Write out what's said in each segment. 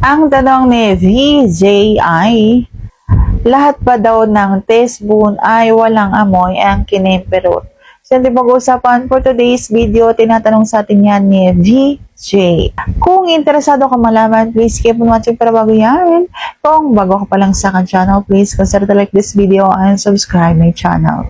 Ang tanong ni VJI, lahat ba daw ng teaspoon ay walang amoy ang kinemperot? So, hindi pag-uusapan for today's video, tinatanong sa atin yan ni VJ. Kung interesado ka malaman, please keep on watching para bago yan. Kung bago ka pa lang sa akin channel, please consider to like this video and subscribe my channel.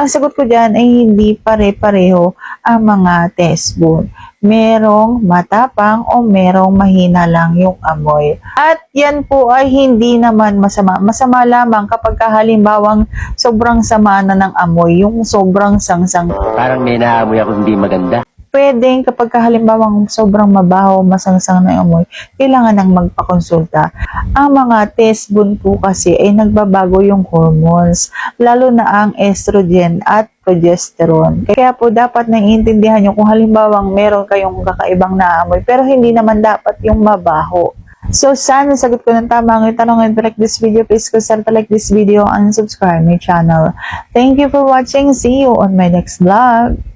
Ang sagot ko dyan ay hindi pare-pareho ang mga teaspoon. Merong matapang o merong mahina lang yung amoy. At yan po ay hindi naman masama. Masama lamang kapag halimbawang sobrang sama na ng amoy, yung sobrang sangsang Parang may naamoy ako hindi maganda. Pwedeng kapag halimbawang sobrang mabaho, masangsang na yung amoy, kailangan nang magpakonsulta. Ang mga teaspoon po kasi ay nagbabago yung hormones, lalo na ang estrogen at progesterone. Kaya po dapat naiintindihan nyo kung halimbawang meron kayong kakaibang naamoy, pero hindi naman dapat yung mabaho. So, sana sagot ko ng tama ang tanong and like this video. Please consider to like this video and subscribe my channel. Thank you for watching. See you on my next vlog.